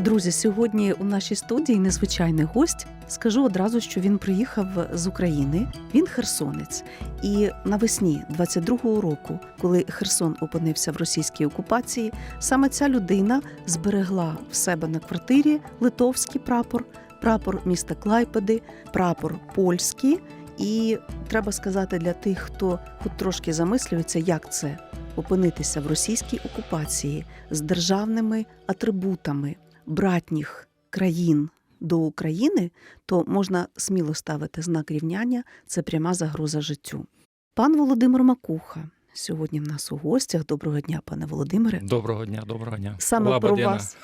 Друзі, сьогодні у нашій студії незвичайний гость. Скажу одразу, що він приїхав з України. Він херсонець. І навесні 22-го року, коли Херсон опинився в російській окупації, саме ця людина зберегла в себе на квартирі литовський прапор, прапор міста Клайпеди, прапор польський. І треба сказати для тих, хто хоч трошки замислюється, як це опинитися в російській окупації з державними атрибутами братніх країн до України, то можна сміло ставити знак рівняння. Це пряма загроза життю. Пан Володимир Макуха сьогодні в нас у гостях. Доброго дня, пане Володимире. Доброго дня, доброго дня. Саме Лаба про вас.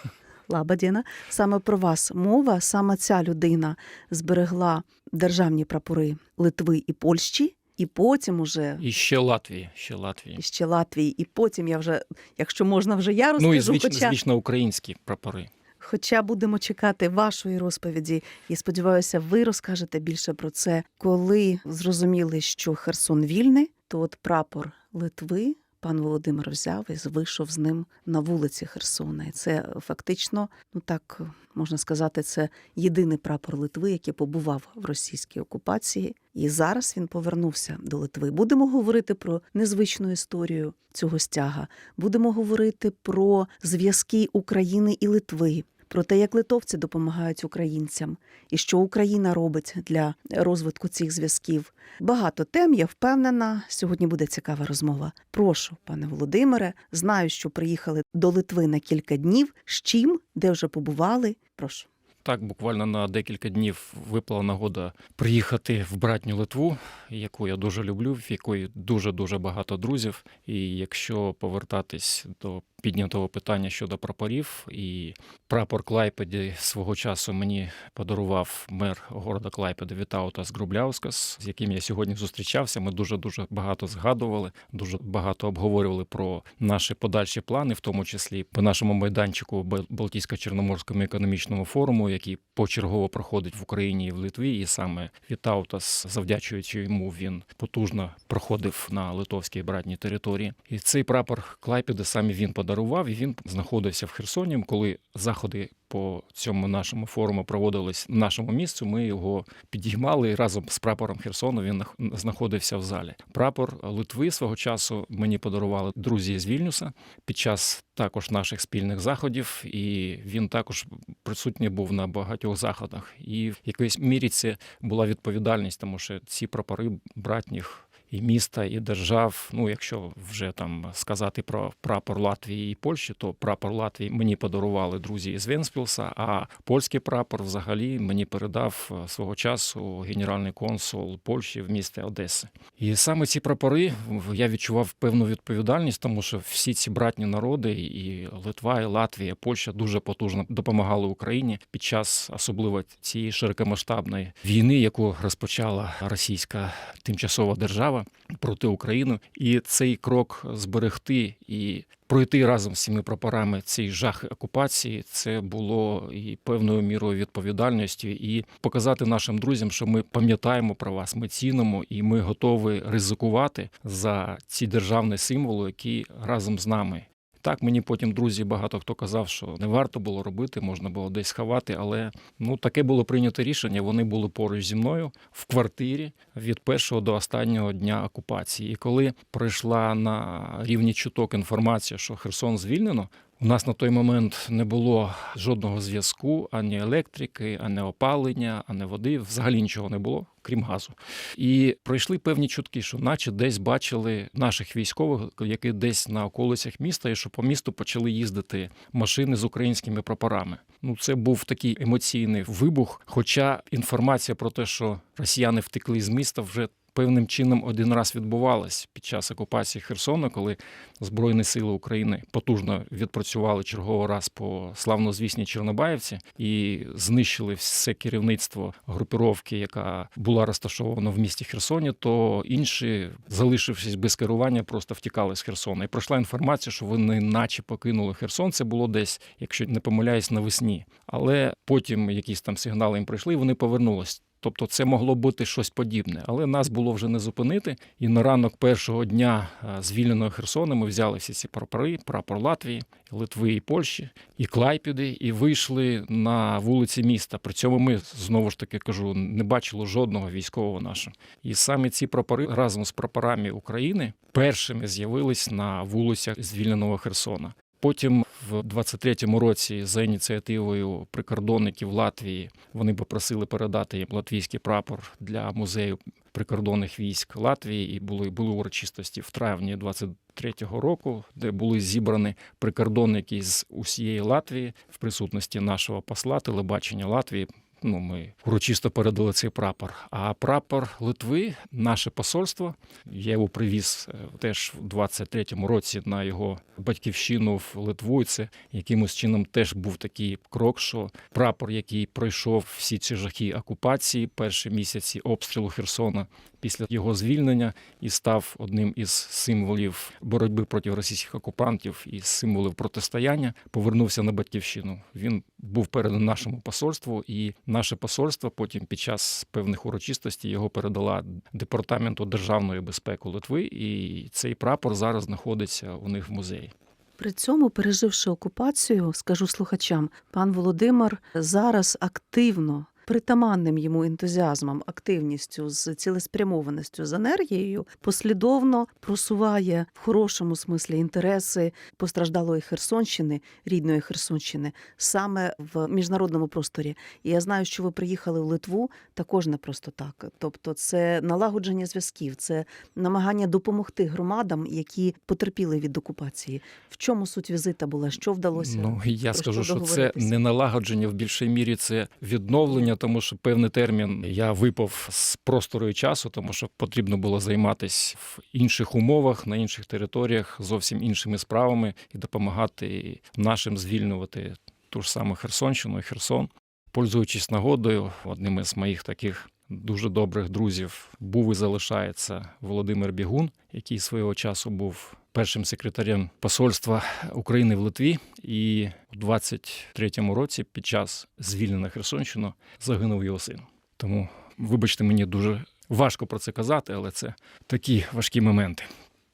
Лабадіна, саме про вас мова. Саме ця людина зберегла державні прапори Литви і Польщі, і потім уже І ще Латвії, ще Латвії. і ще Латвії, і потім я вже, якщо можна, вже я розкажу. Ну і звично, хоча... звично українські прапори. Хоча будемо чекати вашої розповіді, і сподіваюся, ви розкажете більше про це. Коли зрозуміли, що Херсон вільний, то от прапор Литви пан Володимир взяв і вийшов з ним на вулиці Херсона. І це фактично, ну так можна сказати, це єдиний прапор Литви, який побував в російській окупації. І зараз він повернувся до Литви. Будемо говорити про незвичну історію цього стяга. Будемо говорити про зв'язки України і Литви. Про те, як литовці допомагають українцям, і що Україна робить для розвитку цих зв'язків. Багато тем, я впевнена. Сьогодні буде цікава розмова. Прошу, пане Володимире. Знаю, що приїхали до Литви на кілька днів. З чим, де вже побували? Прошу. Так, буквально на декілька днів випала нагода приїхати в братню Литву, яку я дуже люблю, в якої дуже дуже багато друзів. І якщо повертатись до піднятого питання щодо прапорів, і прапор Клайпеді свого часу мені подарував мер города Клайпеди Вітаутас Грубляускас, з яким я сьогодні зустрічався. Ми дуже дуже багато згадували, дуже багато обговорювали про наші подальші плани, в тому числі по нашому майданчику Балтійсько-Чорноморському економічному форуму, який почергово проходить в Україні і в Литві, і саме Вітаутас, завдячуючи йому, він потужно проходив на литовській братній території. І цей прапор Клайпеди саме він подарував, і він знаходився в Херсоні. Коли заходи по цьому нашому форуму проводились в нашому місцю, ми його підіймали і разом з прапором Херсону. Він знаходився в залі. Прапор Литви свого часу мені подарували друзі з Вільнюса під час також наших спільних заходів, і він також присутній був на багатьох заходах. І в якоїсь мірі це була відповідальність, тому що ці прапори братніх. І міста, і держав. Ну, якщо вже там сказати про прапор Латвії і Польщі, то прапор Латвії мені подарували друзі із Венспілса, а польський прапор взагалі мені передав е, свого часу генеральний консул Польщі в місті Одеси. І саме ці прапори я відчував певну відповідальність, тому що всі ці братні народи, і Литва, і Латвія, Польща дуже потужно допомагали Україні під час особливо цієї широкомасштабної війни, яку розпочала російська тимчасова держава проти України. І цей крок зберегти і пройти разом з цими прапорами цей жах окупації, це було і певною мірою відповідальності, і показати нашим друзям, що ми пам'ятаємо про вас, ми цінимо і ми готові ризикувати за ці державні символи, які разом з нами. Так, мені потім друзі багато хто казав, що не варто було робити, можна було десь ховати, але ну таке було прийнято рішення. Вони були поруч зі мною в квартирі від першого до останнього дня окупації. І коли прийшла на рівні чуток інформація, що Херсон звільнено. У нас на той момент не було жодного зв'язку, ані електрики, ані опалення, ані води. Взагалі нічого не було, крім газу. І пройшли певні чутки, що наче десь бачили наших військових, які десь на околицях міста, і що по місту почали їздити машини з українськими прапорами. Ну, це був такий емоційний вибух. Хоча інформація про те, що росіяни втекли з міста, вже певним чином один раз відбувалась під час окупації Херсона, коли Збройні сили України потужно відпрацювали черговий раз по славнозвісній Чорнобаївці і знищили все керівництво групіровки, яка була розташована в місті Херсоні, то інші, залишившись без керування, просто втікали з Херсона. І пройшла інформація, що вони наче покинули Херсон. Це було десь, якщо не помиляюсь, навесні. Але потім якісь там сигнали їм прийшли, і вони повернулись. Тобто це могло бути щось подібне, але нас було вже не зупинити. І на ранок першого дня е, звільненого Херсона ми взяли всі ці прапори, прапор Латвії, Литви і Польщі, і Клайпіди, і вийшли на вулиці міста. При цьому ми знову ж таки кажу, не бачили жодного військового нашого. І саме ці прапори разом з прапорами України першими з'явились на вулицях звільненого Херсона. Потім в 23-му році за ініціативою прикордонників Латвії вони попросили передати їм латвійський прапор для музею прикордонних військ Латвії, і були були урочистості в травні 23-го року, де були зібрані прикордонники з усієї Латвії в присутності нашого посла телебачення Латвії. Ну, ми урочисто передали цей прапор. А прапор Литви, наше посольство, я його привіз е, теж в 23-му році на його батьківщину в Литву. Це якимось чином теж був такий крок, що прапор, який пройшов всі ці жахи окупації, перші місяці обстрілу Херсона після його звільнення і став одним із символів боротьби проти російських окупантів і символів протистояння, повернувся на батьківщину. Він був переданий нашому посольству, і наше посольство потім під час певних урочистостей його передала департаменту державної безпеки Литви, і цей прапор зараз знаходиться у них в музеї. При цьому, переживши окупацію, скажу слухачам, пан Володимир зараз активно. Притаманним йому ентузіазмом, активністю, з цілеспрямованістю, з енергією послідовно просуває в хорошому смислі інтереси постраждалої Херсонщини, рідної Херсонщини, саме в міжнародному просторі. І я знаю, що ви приїхали в Литву також не просто так. Тобто, це налагодження зв'язків, це намагання допомогти громадам, які потерпіли від окупації. В чому суть візита була? Що вдалося? Ну я скажу, що що це не налагодження в більшій мірі, це відновлення, тому що певний термін я випав з простору і часу, тому що потрібно було займатися в інших умовах, на інших територіях, зовсім іншими справами і допомагати нашим звільнювати ту ж саму Херсонщину і Херсон. Пользуючись нагодою, одним із моїх таких дуже добрих друзів був і залишається Володимир Бігун, який свого часу був першим секретарем посольства України в Литві, і у 23-му році, під час звільнення Херсонщину, загинув його син. Тому, вибачте, мені дуже важко про це казати, але це такі важкі моменти.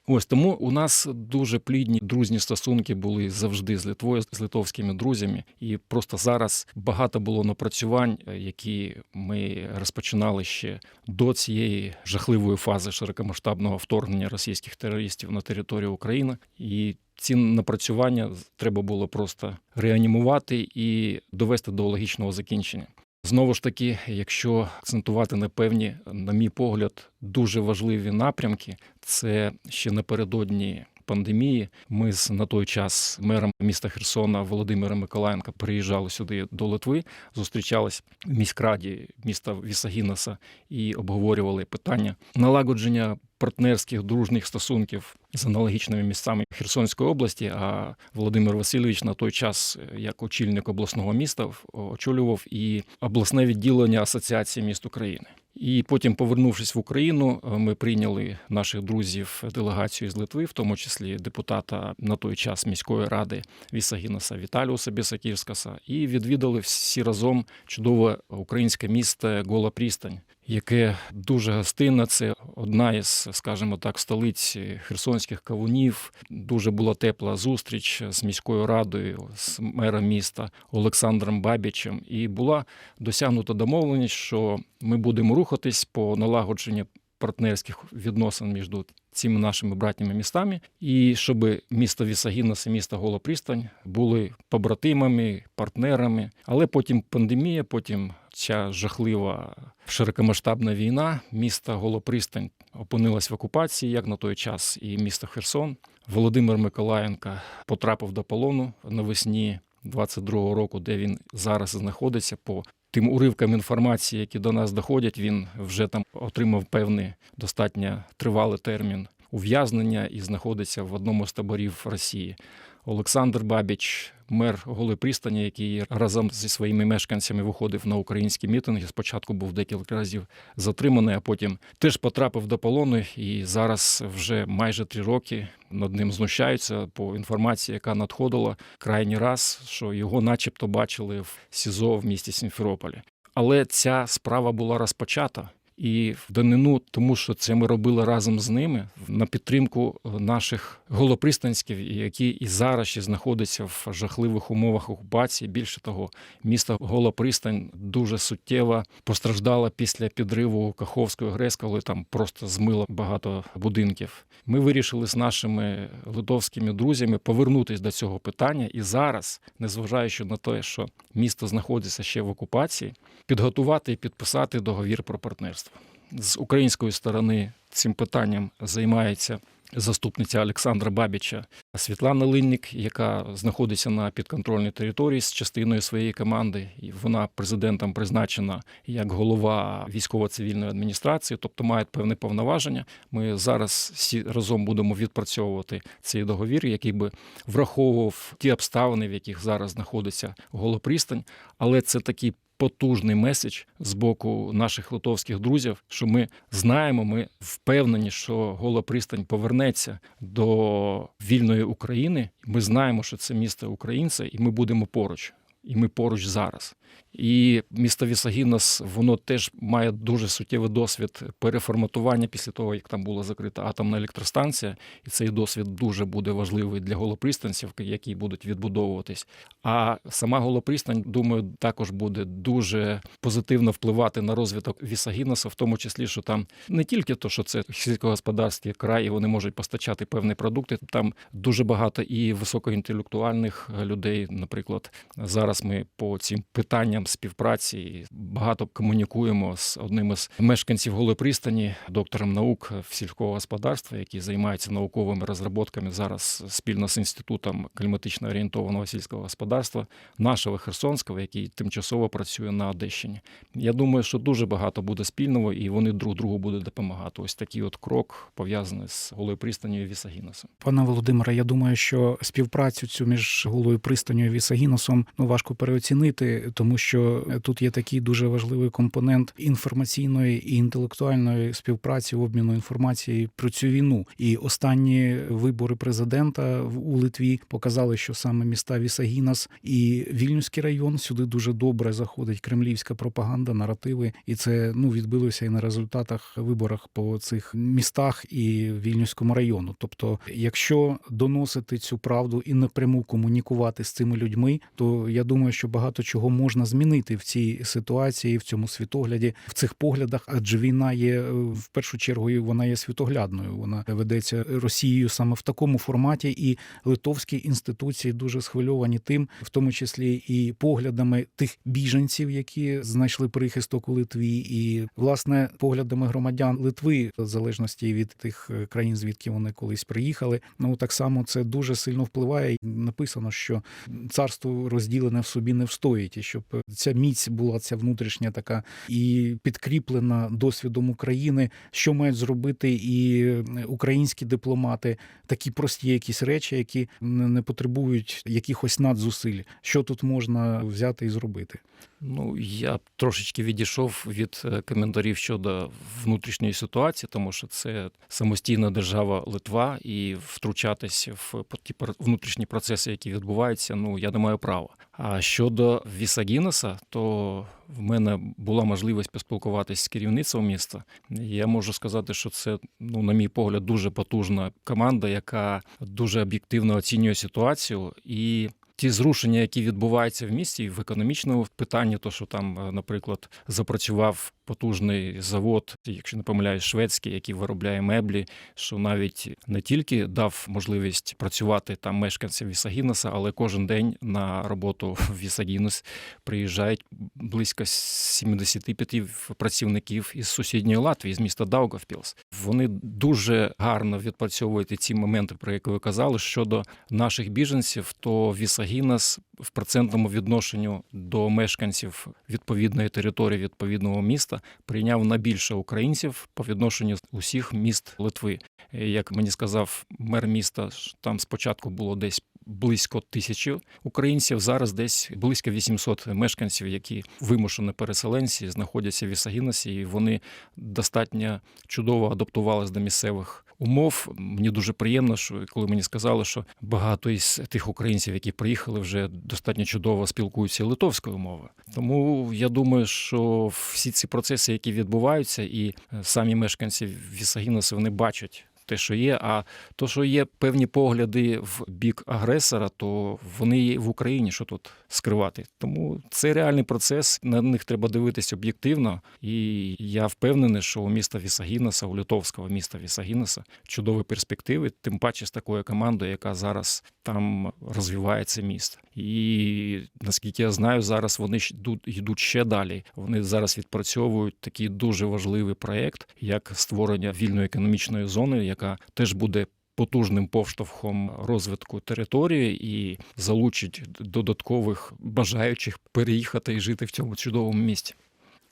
Ось тому у нас дуже плідні дружні стосунки були завжди з Литвою, з литовськими друзями, і просто зараз багато було напрацювань, е, які ми розпочинали ще до цієї жахливої фази широкомасштабного вторгнення російських терористів на територію України. І ці напрацювання треба було просто реанімувати і довести до логічного закінчення. Знову ж таки, якщо акцентувати на певні, на мій погляд, дуже важливі напрямки, це ще напередодні пандемії. Ми з на той час мером міста Херсона Володимиром Миколаєнка приїжджали сюди до Литви, зустрічались в міськраді міста Вісагінаса і обговорювали питання налагодження партнерських дружніх стосунків з аналогічними містами Херсонської області. А Володимир Васильович на той час, е, як очільник обласного міста, очолював і обласне відділення Асоціації міст України. І потім, повернувшись в Україну, е, ми прийняли наших друзів делегацію з Литви, в тому числі депутата на той час міської ради Вісагінаса Віталіуса Бісаківскаса, і відвідали всі разом чудове українське місто Гола Прістань, яке дуже гостинне. Це одна із, скажімо так, столиць херсонських кавунів. Дуже була тепла зустріч з міською радою, з мером міста Олександром Бабічем. І була досягнута домовленість, що ми будемо рухатись по налагодженню партнерських відносин між цими нашими братніми містами, і щоб місто Вісагінас і місто Голопристань були побратимами, партнерами. Але потім пандемія, потім ця жахлива широкомасштабна війна. Місто Голопристань опинилось в окупації, як на той час, і місто Херсон. Володимир Миколаєнко потрапив до полону навесні 22-го року, де він зараз знаходиться по тим уривкам інформації, які до нас доходять, він вже там отримав певний достатньо тривалий термін ув'язнення і знаходиться в одному з таборів Росії. Олександр Бабіч, мер Голої пристані, який разом зі своїми мешканцями виходив на українські мітинги. Спочатку був декілька разів затриманий, а потім теж потрапив до полону. І зараз вже майже три роки над ним знущаються по інформації, яка надходила крайній раз, що його, начебто, бачили в СІЗО в місті Сімферополі. Але ця справа була розпочата. І в данину, тому що це ми робили разом з ними на підтримку наших голопристанськів, які і зараз ще знаходяться в жахливих умовах окупації. Більше того, місто Голопристань дуже суттєво постраждало після підриву Каховської ГРЕС, коли там просто змило багато будинків. Ми вирішили з нашими литовськими друзями повернутися до цього питання, і зараз, незважаючи на те, що місто знаходиться ще в окупації, підготувати і підписати договір про партнерство. З української сторони цим питанням займається заступниця Олександра Бабіча Світлана Линник, яка знаходиться на підконтрольній території з частиною своєї команди. І вона президентом призначена як голова військово-цивільної адміністрації, тобто має певне повноваження. Ми зараз всі разом будемо відпрацьовувати цей договір, який би враховував ті обставини, в яких зараз знаходиться голопристань, але це такий потужний меседж з боку наших литовських друзів, що ми знаємо, ми впевнені, що гола пристань повернеться до вільної України. Ми знаємо, що це місто українця, і ми будемо поруч. І ми поруч зараз. І місто Вісагінос, воно теж має дуже суттєвий досвід переформатування після того, як там була закрита атомна електростанція, і цей досвід дуже буде важливий для голопристанців, які будуть відбудовуватись. А сама голопристань, думаю, також буде дуже позитивно впливати на розвиток Вісагіноса, в тому числі, що там не тільки то, що це сільськогосподарський край, і вони можуть постачати певні продукти. Там дуже багато і високоінтелектуальних людей. Наприклад, зараз ми по цим питанням співпраці багато комунікуємо з одним із мешканців Голої пристані, доктором наук сільського господарства, який займається науковими розробками зараз спільно з інститутом кліматично орієнтованого сільського господарства нашого Херсонського, який тимчасово працює на Одещині. Я думаю, що дуже багато буде спільного, і вони друг другу будуть допомагати. Ось такий от крок пов'язаний з Голою пристанню і Вісагіносом. Пане Володимире, я думаю, що співпрацю цю між голою пристаню і Вісагіносом ну важко переоцінити, тому що тут є такий дуже важливий компонент інформаційної і інтелектуальної співпраці обміну інформації про цю війну. І останні вибори президента у Литві показали, що саме міста Вісагінос і Вільнюський район сюди дуже добре заходить кремлівська пропаганда, наративи, і це ну відбилося і на результатах виборах по цих містах і Вільнюському району. Тобто, якщо доносити цю правду і напряму комунікувати з цими людьми, то я думаю, що багато чого можна змінити в цій ситуації, в цьому світогляді, в цих поглядах, адже війна є е, в першу чергу вона є світоглядною. Вона ведеться Росією саме в такому форматі, і литовські інституції дуже схвильовані тим, в тому числі і поглядами тих біженців, які знайшли прихисток у Литві, і власне поглядами громадян Литви, в залежності від тих е, країн, звідки вони колись приїхали. Ну так само це дуже сильно впливає. Написано, що царство розділене в собі не встоїть, і щоб ця міць була ця внутрішня така і підкріплена досвідом України, що мають зробити і українські дипломати, такі прості якісь речі, які не не потребують якихось надзусиль. Що тут можна взяти і зробити? Ну, я трошечки відійшов від е, коментарів щодо внутрішньої ситуації, тому що це самостійна держава Литва, і втручатись в ті внутрішні процеси, які відбуваються, ну я не маю права. А щодо Вісагінеса, то в мене була можливість поспілкуватися з керівництвом міста. Я можу сказати, що це, ну, на мій погляд, дуже потужна команда, яка дуже об'єктивно оцінює ситуацію і. Ті зрушення, які відбуваються в місті, в економічному питанні, то що там, е, наприклад, запрацював потужний завод, якщо не помиляюсь, шведський, який виробляє меблі, що навіть не тільки дав можливість працювати там мешканцям Вісагіноса, але кожен день на роботу в Вісагінос приїжджають близько 75 працівників із сусідньої Латвії, з міста Даугавпілс. Вони дуже гарно відпрацьовують ці моменти, про які ви казали, щодо наших біженців, то Вісагінос Вісагінас в процентному відношенню до мешканців відповідної території відповідного міста прийняв найбільше українців по відношенню усіх міст Литви. Як мені сказав мер міста, там спочатку було десь близько тисячі українців. Зараз десь близько 800 мешканців, які вимушені переселенці, знаходяться в Ісагінасі, і вони достатньо чудово адаптувалися до місцевих умов. Мені дуже приємно, що коли мені сказали, що багато із тих українців, які приїхали, вже достатньо чудово спілкуються литовською мовою. Тому я думаю, що всі ці процеси, які відбуваються, і е, самі мешканці Вісагінеса, вони бачать. Те, що є, а то, що є певні погляди в бік агресора, то вони є в Україні, що тут скривати. Тому це реальний процес, на них треба дивитися об'єктивно. І я впевнений, що у міста Вісагінеса, у литовського міста Вісагінеса чудові перспективи, тим паче з такою командою, яка зараз там розвиває це місто. І наскільки я знаю, зараз вони йдуть, йдуть ще далі. Вони зараз відпрацьовують такий дуже важливий проєкт, як створення вільної економічної зони, яка теж буде. Потужним повштовхом розвитку території і залучить додаткових бажаючих переїхати і жити в цьому чудовому місті.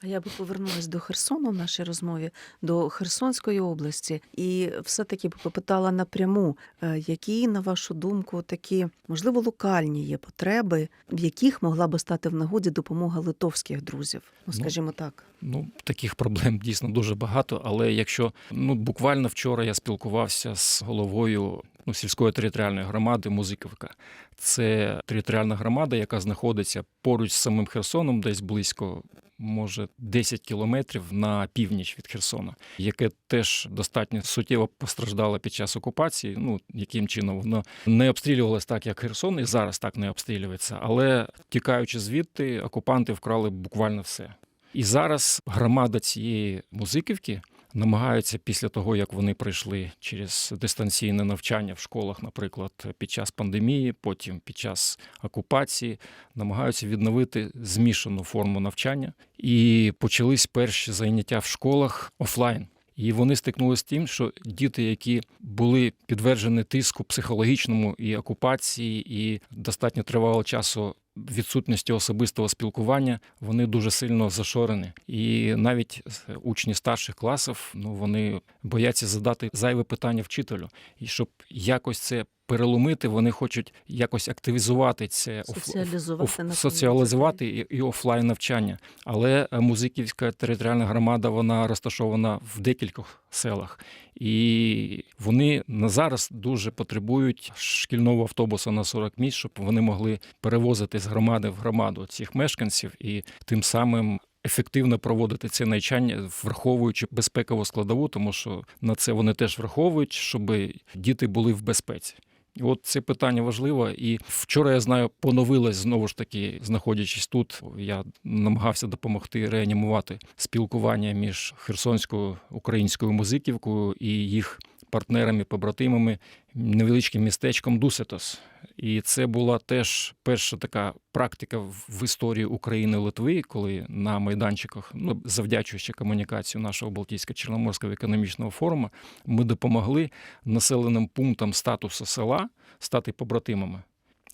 А я би повернулася до Херсону в нашій розмові, до Херсонської області, і все-таки б попитала напряму, е, які, на вашу думку, такі можливо локальні є потреби, в яких могла би стати в нагоді допомога литовських друзів. Ну, Ну, скажімо так. Ну, таких проблем дійсно дуже багато. Але якщо ну буквально вчора я спілкувався з головою ну, сільської територіальної громади Музиківка. Це територіальна громада, яка знаходиться поруч з самим Херсоном, десь близько. Може 10 кілометрів на північ від Херсона, яке теж достатньо суттєво постраждало під час окупації. Ну яким чином воно не обстрілювалось так, як Херсон, і зараз так не обстрілюється. Але тікаючи звідти, окупанти вкрали буквально все. І зараз громада цієї музиківки намагаються після того, як вони пройшли через дистанційне навчання в школах, наприклад, під час пандемії, потім під час окупації, намагаються відновити змішану форму навчання. І почались перші заняття в школах офлайн. І вони стикнулися з тим, що діти, які були підтверджені тиску психологічному і окупації, і достатньо тривалого часу відсутності особистого спілкування, вони дуже сильно зашорені. І навіть учні старших класів ну вони бояться задати зайве питання вчителю. І щоб якось це переломити, вони хочуть якось активізувати це Соціалізувати оф- соціалізувати і, і офлайн навчання. Але е, музиківська територіальна громада вона розташована в декількох селах, і вони на зараз дуже потребують шкільного автобуса на 40 місць, щоб вони могли перевозити з громади в громаду цих мешканців і тим самим. Ефективно проводити це навчання, враховуючи безпекову складову, тому що на це вони теж враховують, щоб діти були в безпеці. От це питання важливе. І вчора я знаю, поновилось знову ж таки, знаходячись тут. Я намагався допомогти реанімувати спілкування між Херсонською українською музиківкою і їх партнерами, побратимами, невеличким містечком Дусетос. І це була теж перша така практика в історії України Литви, коли на майданчиках, ну завдячуючи комунікацію нашого Балтійсько-Чорноморського економічного форуму, ми допомогли населеним пунктам статусу села стати побратимами.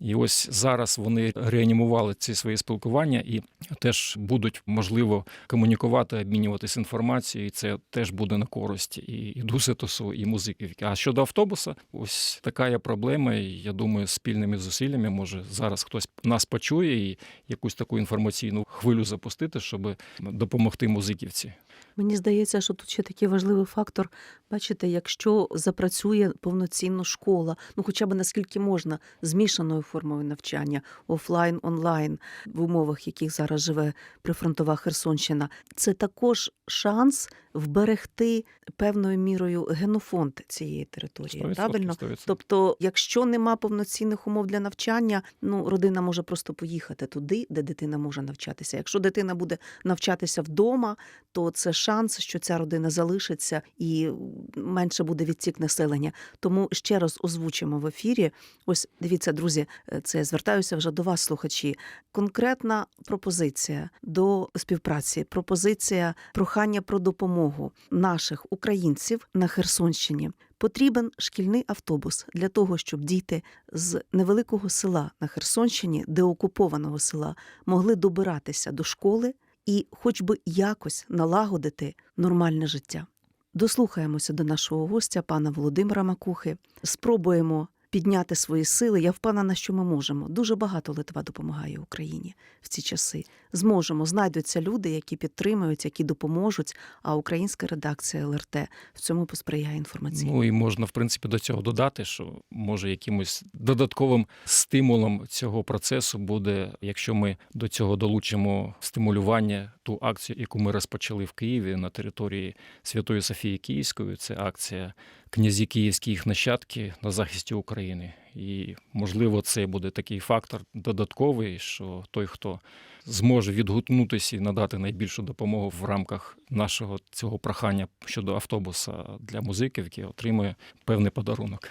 І ось зараз вони реанімували ці свої спілкування і теж будуть можливо комунікувати, обмінюватися інформацією. І це теж буде на користь і, і Дусетосу, і музиківки. А щодо автобуса, ось така є проблема. Я думаю, спільними зусиллями може зараз хтось нас почує і якусь таку інформаційну хвилю запустити, щоб допомогти музиківці. Мені здається, що тут ще такий важливий фактор. Бачите, якщо запрацює повноцінно школа, ну хоча б наскільки можна, змішаною формою навчання, офлайн, онлайн, в умовах, яких зараз живе прифронтова Херсонщина, це також шанс вберегти певною мірою генофонд цієї території. 100%, Правильно? 100%. Тобто, якщо нема повноцінних умов для навчання, ну родина може просто поїхати туди, де дитина може навчатися. Якщо дитина буде навчатися вдома, то це шанс, що ця родина залишиться і менше буде відтік населення. Тому ще раз озвучимо в ефірі. Ось дивіться, друзі, е, це я звертаюся вже до вас, слухачі. Конкретна пропозиція до співпраці, пропозиція прохання про допомогу наших українців на Херсонщині. Потрібен шкільний автобус для того, щоб діти з невеликого села на Херсонщині, деокупованого села, могли добиратися до школи і, хоч би якось налагодити нормальне життя. Дослухаємося до нашого гостя, пана Володимира Макухи. Спробуємо підняти свої сили. Я впевнена, що ми можемо. Дуже багато Литва допомагає Україні в ці часи. Зможемо, знайдуться люди, які підтримують, які допоможуть. А українська редакція ЛРТ в цьому посприяє інформаційно. Ну і можна, в принципі, до цього додати, що може якимось додатковим стимулом цього процесу буде, якщо ми до цього долучимо стимулювання, ту акцію, яку ми розпочали в Києві на території Святої Софії Київської. Це акція князі Київські їх нащадки на захисті України. І можливо, це буде такий фактор додатковий, що той, хто зможе відгукнутися і надати найбільшу допомогу в рамках нашого цього прохання щодо автобуса для музиків, який отримує певний подарунок.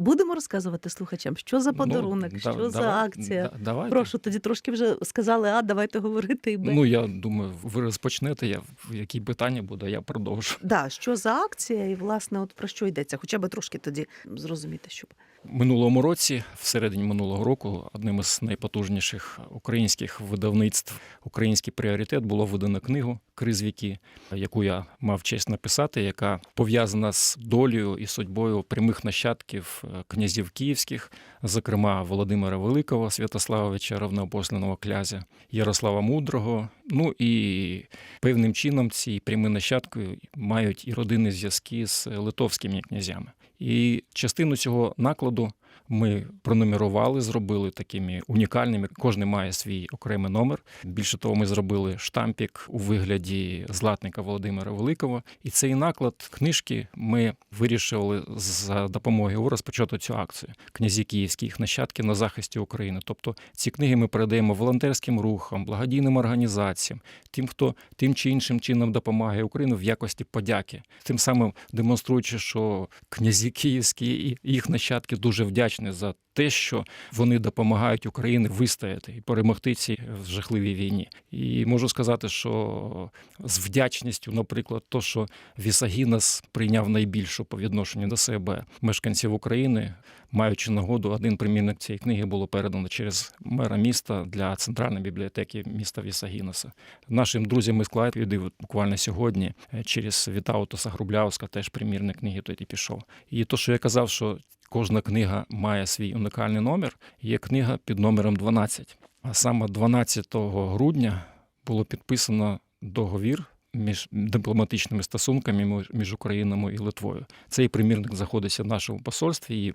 Будемо розказувати слухачам, що за подарунок, Ну, що да- за давай- акція. да- давайте. Прошу, тоді трошки вже сказали, а давайте говорити і Б. Ну я думаю, ви розпочнете. Я які питання буде, я продовжу. Да, що за акція, і власне, от про що йдеться? Хоча б трошки тоді зрозуміти, щоб Минулому році, в середині минулого року, одним із найпотужніших українських видавництв Український пріоритет було видано книгу Криз віки, яку я мав честь написати, яка пов'язана з долею і судьбою прямих нащадків князів київських, зокрема Володимира Великого, Святославовича, равноапостольного князя, Ярослава Мудрого. Ну і певним чином ці прямі нащадки мають і родинні зв'язки з литовськими князями. І частину цього накладу ми пронумерували, зробили такими унікальними. Кожен має свій окремий номер. Більше того, ми зробили штампік у вигляді златника Володимира Великого. І цей наклад книжки ми вирішили за допомогою його розпочати цю акцію князі київські їх нащадки на захисті України. Тобто ці книги ми передаємо волонтерським рухам, благодійним організаціям, тим, хто тим чи іншим чином допомагає Україні в якості подяки, тим самим демонструючи, що князі київські і їх нащадки дуже вдячні за те, що вони допомагають Україні вистояти і перемогти цій жахливій війні. І можу сказати, що з вдячністю, наприклад, то, що Вісагінас прийняв найбільшу по відношенню до себе мешканців України, маючи нагоду, один примірник цієї книги було передано через мера міста для центральної бібліотеки міста Вісагінаса. Нашим друзям із Клайпіди буквально сьогодні е, через Вітаутоса Грублявська теж примірник книги тоді пішов. І то, що я казав, що кожна книга має свій унікальний номер, є книга під номером 12. А саме 12 грудня було підписано договір між дипломатичними стосунками між- Україною і Литвою. Цей примірник знаходиться в нашому посольстві, і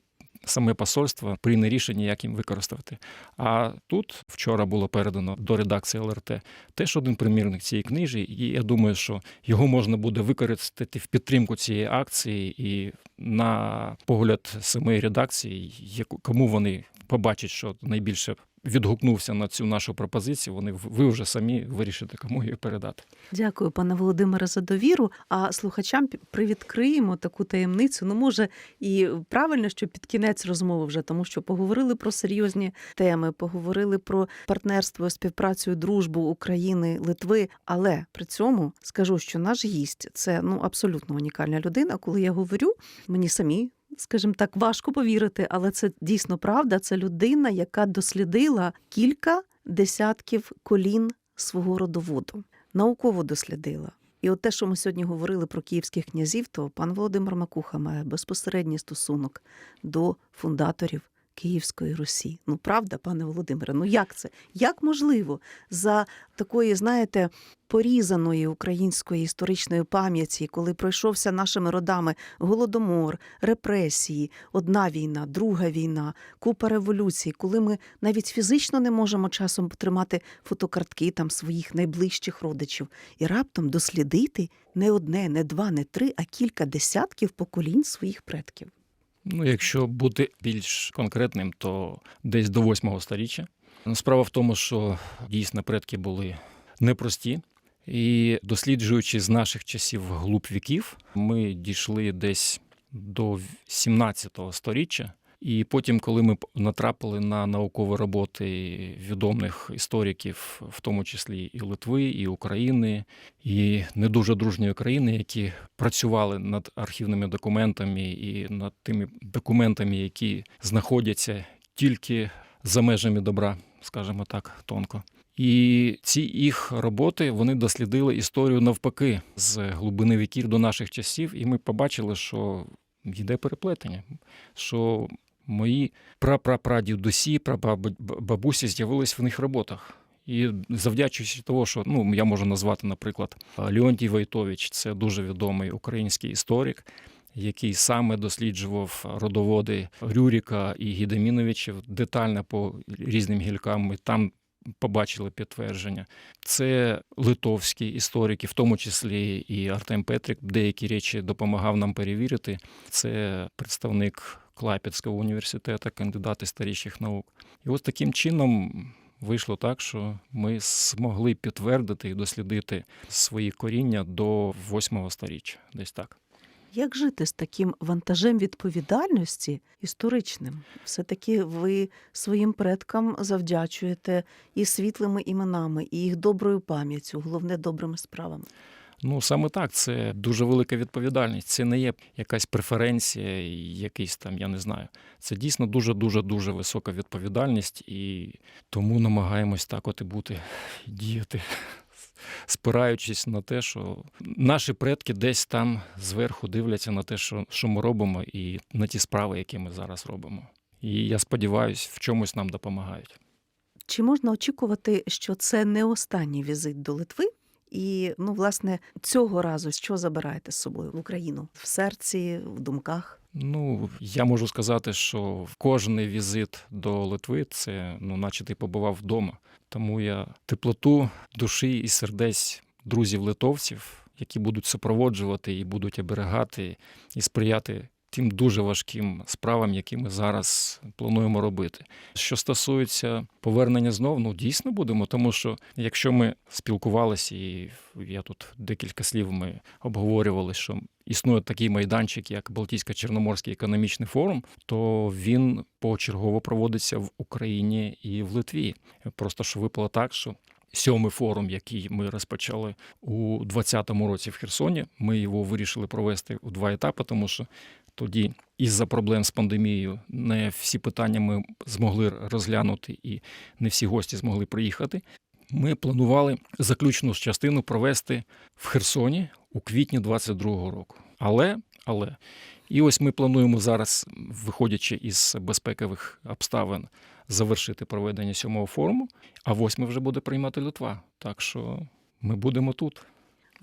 саме посольство прийме рішення, як їм використати. А тут вчора було передано до редакції ЛРТ теж один примірник цієї книжі, і я думаю, що його можна буде використати в підтримку цієї акції і на погляд самої редакції, кому вони побачать, що найбільше відгукнувся на цю нашу пропозицію. Вони ви вже самі вирішите, кому її передати. Дякую, пане Володимире, за довіру. А слухачам привідкриємо таку таємницю. Ну, може, і правильно, що під кінець розмови вже, тому що поговорили про серйозні теми, поговорили про партнерство, співпрацю, дружбу України, Литви. Але при цьому скажу, що наш гість це ну абсолютно унікальна людина. Коли я говорю, мені самі. Скажімо так, важко повірити, але це дійсно правда. Це людина, яка дослідила кілька десятків колін свого родоводу науково дослідила. І от те, що ми сьогодні говорили про київських князів, то пан Володимир Макуха має безпосередній стосунок до фундаторів Київської Русі. Ну правда, пане Володимире, ну як це? Як можливо за такої, знаєте, порізаної української історичної пам'яті, коли пройшовся нашими родами голодомор, репресії, одна війна, друга війна, купа революцій, коли ми навіть фізично не можемо часом тримати фотокартки там своїх найближчих родичів, і раптом дослідити не одне, не два, не три, а кілька десятків поколінь своїх предків. Ну, якщо бути більш конкретним, то десь до восьмого сторіччя. Справа в тому, що дійсно предки були непрості. І досліджуючи з наших часів глуб віків, ми дійшли десь до 17 сторіччя, І потім, коли ми натрапили на наукові роботи відомих істориків, в тому числі і Литви, і України, і не дуже дружньої країни, які працювали над архівними документами і над тими документами, які знаходяться тільки за межами добра, скажімо так, тонко. І ці їх роботи вони дослідили історію навпаки з глибини віків до наших часів, і ми побачили, що йде переплетення, що мої прапрапрадідусі, прабабусі з'явились в них роботах. І завдячуючи того, що ну я можу назвати, наприклад, Леонтій Войтович, це дуже відомий український історик, який саме досліджував родоводи Рюріка і Гідеміновичів детально по різним гілкам. Ми там побачили підтвердження. Це литовські історики, в тому числі і Артем Петрик, деякі речі допомагав нам перевірити. Це представник Клайпецького університету, кандидат історичних наук. І ось таким чином. Вийшло так, що ми змогли підтвердити і дослідити свої коріння до восьмого сторіччя, десь так. Як жити з таким вантажем відповідальності історичним? Все-таки ви своїм предкам завдячуєте і світлими іменами, і їх доброю пам'яттю, головне добрими справами. Ну саме так, це дуже велика відповідальність. Це не є якась преференція, якийсь там, я не знаю. Це дійсно дуже дуже дуже висока відповідальність, і тому намагаємось так от і бути діяти, спираючись на те, що наші предки десь там зверху дивляться на те, що, що ми робимо, і на ті справи, які ми зараз робимо. І я сподіваюся, в чомусь нам допомагають. Чи можна очікувати, що це не останній візит до Литви? І ну, власне, цього разу що забираєте з собою в Україну в серці, в думках? Ну, я можу сказати, що кожен візит до Литви це, ну, наче ти побував вдома. Тому я теплоту душі і сердець друзів литовців, які будуть супроводжувати і будуть оберегати і сприяти тим дуже важким справам, які ми зараз плануємо робити. Що стосується повернення знов, ну дійсно будемо, тому що якщо ми спілкувалися, і я тут декілька слів ми обговорювали, що існує такий майданчик, як Балтійсько-Чорноморський економічний форум, то він почергово проводиться в Україні і в Литві. Просто що випало так, що. Сьомий форум, який ми розпочали у 2020 році в Херсоні, ми його вирішили провести у два етапи, тому що тоді, із-за проблем з пандемією, не всі питання ми змогли розглянути, і не всі гості змогли приїхати. Ми планували заключну частину провести в Херсоні у квітні 22-го року. Але, але, і ось ми плануємо зараз, виходячи із безпекових обставин, завершити проведення сьомого форуму, а восьмий вже буде приймати Литва. Так що ми будемо тут.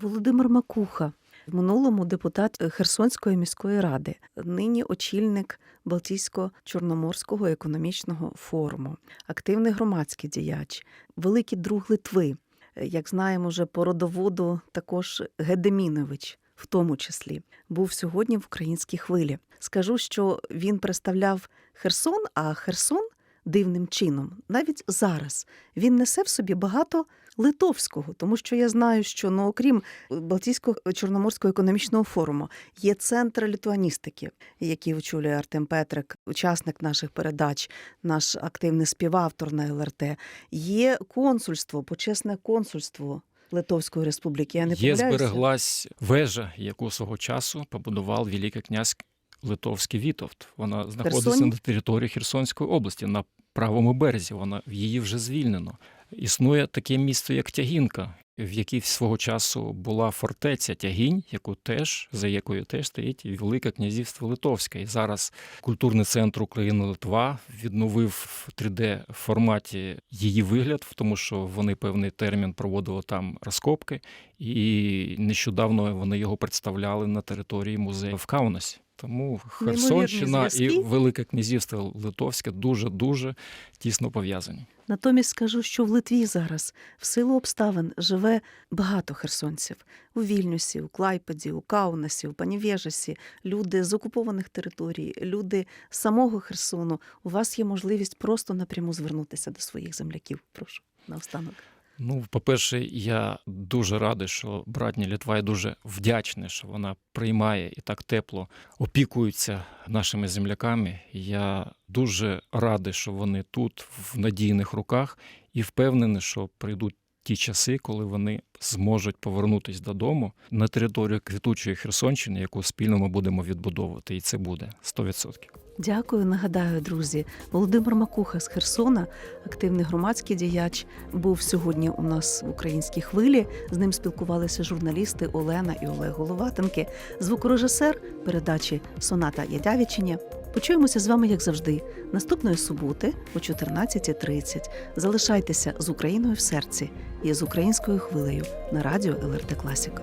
Володимир Макуха, в минулому депутат Херсонської міської ради, нині очільник Балтійсько-Чорноморського економічного форуму, активний громадський діяч, великий друг Литви. Як знаємо, вже по родоводу також Гедемінович, в тому числі, був сьогодні в українській хвилі. Скажу, що він представляв Херсон, а Херсон дивним чином, навіть зараз, він несе в собі багато литовського, тому що я знаю, що ну, окрім Балтійсько-Чорноморського економічного форуму є центр літуаністики, який очолює Артем Петрик, учасник наших передач, наш активний співавтор на ЛРТ. Є консульство, почесне консульство. Литовської республіки. Я не Є збереглась вежа, яку свого часу побудував Великий князь Литовський Вітовт. Вона знаходиться Херсоні? на території Херсонської області, на правому березі. Вона її вже звільнено. Існує таке місто, як Тягінка, в якій свого часу була фортеця Тягінь, яку теж за якою теж стоїть Велике князівство Литовське. І зараз культурний центр України Литва відновив в 3D форматі її вигляд, тому що вони певний термін проводили там розкопки, і нещодавно вони його представляли на території музею в Каунасі. Тому Херсонщина і. Велике князівство Литовське дуже дуже тісно пов'язані. Натомість скажу, що в Литві зараз в силу обставин живе багато херсонців у Вільнюсі, у Клайпеді, у Каунасі, у Панівєжесі, люди з окупованих територій, люди з самого Херсону. У вас є можливість просто напряму звернутися до своїх земляків. Прошу наостанок. Ну, по-перше, я дуже радий, що братня Літва я дуже вдячний, що вона приймає і так тепло опікується нашими земляками. Я дуже радий, що вони тут, в надійних руках, і впевнений, що прийдуть ті часи, коли вони зможуть повернутися додому на територію квітучої Херсонщини, яку спільно ми будемо відбудовувати. І це буде 100%. Дякую. Нагадаю, друзі, Володимир Макуха з Херсона, активний громадський діяч, був сьогодні у нас в українській хвилі. З ним спілкувалися журналісти Олена і Олег Головатенки, звукорежисер передачі Соната Ядявічиня. Почуємося з вами, як завжди, наступної суботи о 14.30. Залишайтеся з Україною в серці і з українською хвилею на радіо ЛРТ Класіка.